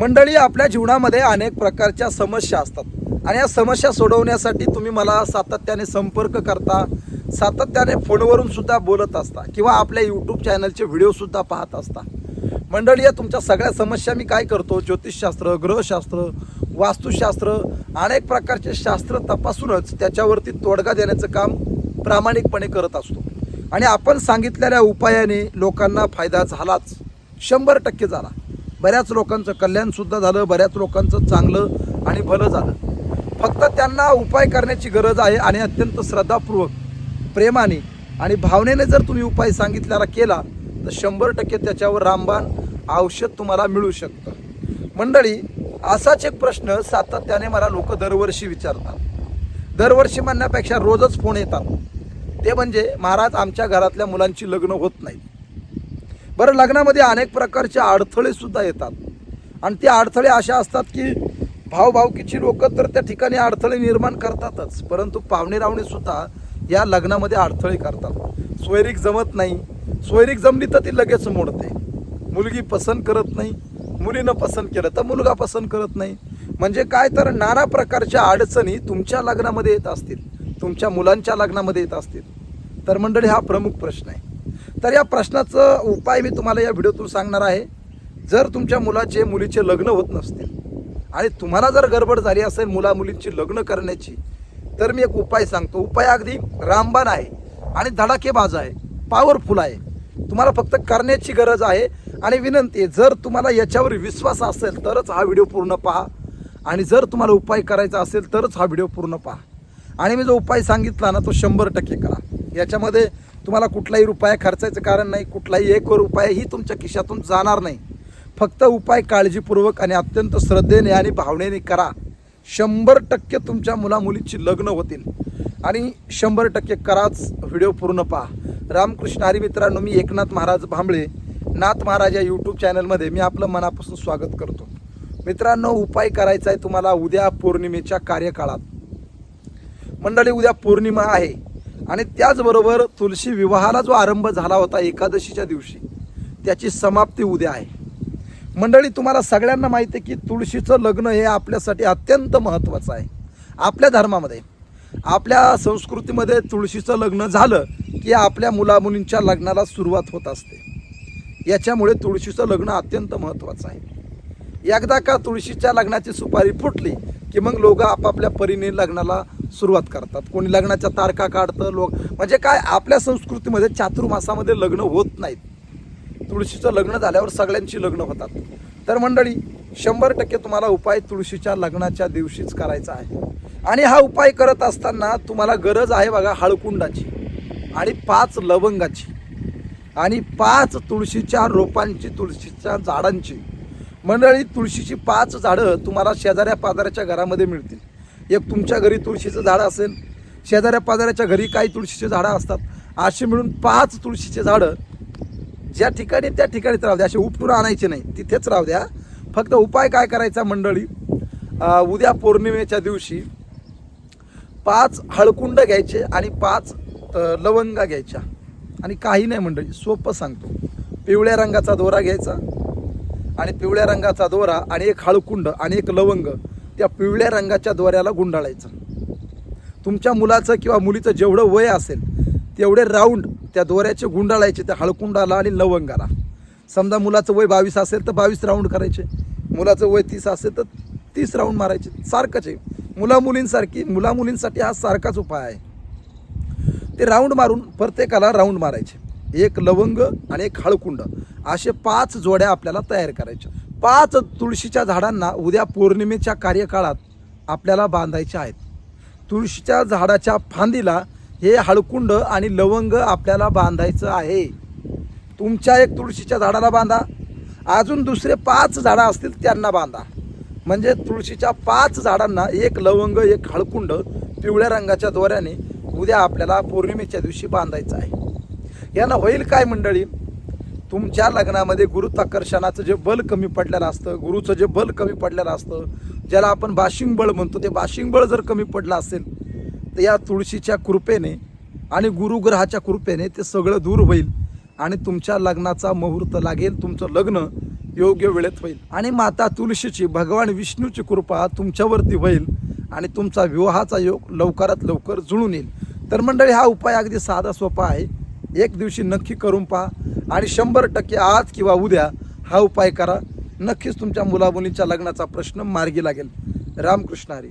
मंडळी आपल्या जीवनामध्ये अनेक प्रकारच्या समस्या असतात. आणि या समस्या सोडवण्यासाठी तुम्ही मला सातत्याने संपर्क करता सातत्याने फोनवरून सुद्धा बोलत असता किंवा आपल्या यूट्यूब चॅनलचे व्हिडिओसुद्धा पाहत असता. मंडळी या तुमच्या सगळ्या समस्या मी काय करतो? ज्योतिषशास्त्र ग्रहशास्त्र वास्तुशास्त्र अनेक प्रकारचे शास्त्र तपासूनच त्याच्यावरती तोडगा देण्याचं काम प्रामाणिकपणे करत असतो. आणि आपण सांगितलेल्या उपायाने लोकांना फायदा झालाच. शंभर टक्के झाला. बऱ्याच लोकांचं कल्याणसुद्धा झालं बऱ्याच लोकांचं चांगलं आणि भलं झालं. फक्त त्यांना उपाय करण्याची गरज आहे आणि अत्यंत श्रद्धापूर्वक प्रेमाने आणि भावनेने जर तुम्ही उपाय सांगितलेला केला तर शंभर टक्के त्याच्यावर रामबाण औषध तुम्हाला मिळू शकतं. मंडळी असाच एक प्रश्न सातत्याने मला लोक दरवर्षी विचारतात. दरवर्षी म्हणण्यापेक्षा रोजच फोन येतात. ते म्हणजे महाराज आमच्या घरातल्या मुलांची लग्न होत नाहीत. बरं लग्नामध्ये अनेक प्रकारचे अडथळेसुद्धा येतात. आणि ते अडथळे अशा असतात की भावभावकीची लोक तर त्या ठिकाणी अडथळे निर्माण करतातच परंतु पाहुणे रावणेसुद्धा या लग्नामध्ये अडथळे करतात. सोयरीक जमत नाही. सोयरीक जमली तर ती लगेच मोडते. मुलगी पसंत करत नाही. मुलीनं पसंत केलं तर मुलगा पसंत करत नाही. म्हणजे काय तर नाना प्रकारच्या अडचणी तुमच्या लग्नामध्ये येत असतील. तुमच्या मुलांच्या लग्नामध्ये येत असतील. तर मंडळी हा प्रमुख प्रश्न आहे. तर या प्रश्नाचं उपाय मी तुम्हाला या व्हिडिओतून सांगणार आहे. जर तुमच्या मुलाचे मुलीचे लग्न होत नसतील आणि तुम्हाला जर गडबड झाली असेल मुला मुलींची लग्न करण्याची तर मी एक उपाय सांगतो. उपाय अगदी रामबाण आहे आणि धडाकेबाज आहे. पॉवरफुल आहे. तुम्हाला फक्त करण्याची गरज आहे आणि विनंती आहे जर तुम्हाला याच्यावर विश्वास असेल तरच हा व्हिडिओ पूर्ण पहा. आणि जर तुम्हाला उपाय करायचा असेल तरच हा व्हिडिओ पूर्ण पहा. आणि मी जो उपाय सांगितला ना तो शंभर टक्के करा. याच्यामध्ये तुम्हाला कुठलाही रुपया खर्चायचं कारण नाही कुठलाही एक रुपयाही तुमच्या खिशातून जाणार नाही. फक्त उपाय काळजीपूर्वक आणि अत्यंत श्रद्धेने आणि भावनेने करा. शंभर टक्के तुमच्या मुलामुलीची लग्न होतील. आणि शंभर टक्के कराच व्हिडिओ पूर्ण पहा. रामकृष्ण हरी मित्रांनो मी एकनाथ महाराज भांबळे. नाथ महाराज या यूट्यूब चॅनलमध्ये मी आपलं मनापासून स्वागत करतो. मित्रांनो उपाय करायचा आहे तुम्हाला उद्या पौर्णिमेच्या कार्यकाळात. मंडळी उद्या पौर्णिमा आहे. आणि त्याचबरोबर तुलसी विवाहाला जो आरंभ झाला होता एकादशीच्या दिवशी त्याची समाप्ती उद्या आहे. मंडळी तुम्हाला सगळ्यांना माहिती आहे की तुळशीचं लग्न हे आपल्यासाठी अत्यंत महत्त्वाचं आहे. आपल्या धर्मामध्ये आपल्या संस्कृतीमध्ये तुळशीचं लग्न झालं की आपल्या मुलामुलींच्या लग्नाला सुरुवात होत असते. याच्यामुळे तुळशीचं लग्न अत्यंत महत्त्वाचं आहे. एकदा का तुळशीच्या लग्नाची सुपारी फुटली की मग लोक आपापल्या परीने लग्नाला सुरुवात करतात. कोणी लग्नाच्या तारखा काढतं लोक म्हणजे काय आपल्या संस्कृतीमध्ये चातुर्मासामध्ये लग्न होत नाहीत. तुळशीचं लग्न झाल्यावर सगळ्यांची लग्न होतात. तर मंडळी शंभर टक्के तुम्हाला उपाय तुळशीच्या लग्नाच्या दिवशीच करायचा आहे. आणि हा उपाय करत असताना तुम्हाला गरज आहे बघा हळकुंडाची आणि पाच लवंगाची. आणि पाच तुळशीच्या रोपांची तुळशीच्या झाडांची. मंडळी तुळशीची पाच झाडं तुम्हाला शेजाऱ्या पाजाऱ्याच्या घरामध्ये मिळतील. एक तुमच्या घरी तुळशीचं झाडं असेल शेजाऱ्या पाजाऱ्याच्या घरी काही तुळशीचे झाडं असतात असे मिळून पाच तुळशीचे झाडं ज्या ठिकाणी त्या ठिकाणीच राहू द्या. असे उपटून आणायचे नाही तिथेच राहू द्या. फक्त उपाय काय करायचा मंडळी? उद्या पौर्णिमेच्या दिवशी पाच हळकुंड घ्यायचे आणि पाच लवंगा घ्यायच्या. आणि काही नाही मंडळी सोपं सांगतो. पिवळ्या रंगाचा दोरा घ्यायचा आणि पिवळ्या रंगाचा दोरा आणि एक हळकुंड आणि एक लवंग त्या पिवळ्या रंगाच्या द्वाऱ्याला गुंडाळायचं. तुमच्या मुलाचं किंवा मुलीचं जेवढं वय असेल तेवढे राऊंड त्या दोऱ्याचे गुंडाळायचे त्या हळकुंडाला आणि लवंगाला. समजा मुलाचं वय बावीस असेल तर बावीस राऊंड करायचे. मुलाचं वय तीस असेल तर तीस राऊंड मारायचे. सारखंच आहे. मुला मुलींसारखी मुला मुलींसाठी हा सारखाच उपाय आहे. ते राऊंड मारून प्रत्येकाला राऊंड मारायचे. एक लवंग आणि एक हळकुंड. असे पाच जोड्या आपल्याला तयार करायच्या. पाच तुळशीच्या झाडांना उद्या पौर्णिमेच्या कार्यकाळात आपल्याला बांधायच्या आहेत. तुळशीच्या झाडाच्या फांदीला हे हळकुंड आणि लवंग आपल्याला बांधायचं आहे. तुमच्या एक तुळशीच्या झाडाला बांधा. अजून दुसरे पाच झाडं असतील त्यांना बांधा. म्हणजे तुळशीच्या पाच झाडांना एक लवंग एक हळकुंड पिवळ्या रंगाच्या दोऱ्याने उद्या आपल्याला पौर्णिमेच्या दिवशी बांधायचं आहे. यानं होईल काय मंडळी? तुमच्या लग्नामध्ये गुरुत्वाकर्षणाचं जे बल कमी पडलेलं असतं गुरुचं जे बल कमी पडलेलं असतं ज्याला आपण बाशिंग बळ म्हणतो ते बाशिंग बळ जर कमी पडलं असेल तर या तुळशीच्या कृपेने आणि गुरुग्रहाच्या कृपेने ते सगळं दूर होईल आणि तुमच्या लग्नाचा मुहूर्त लागेल तुमचं लग्न योग्य वेळेत होईल. आणि माता तुळशीची भगवान विष्णूची कृपा तुमच्यावरती होईल आणि तुमचा विवाहाचा योग लवकरात लवकर जुळून येईल. तर मंडळी हा उपाय अगदी साधा सोपा आहे. एक दिवशी नक्की करून पहा आणि शंभर टक्के आज किंवा उद्या हा उपाय करा. नक्कीच तुमच्या मुलामुलींच्या लग्नाचा प्रश्न मार्गी लागेल. रामकृष्ण हरी.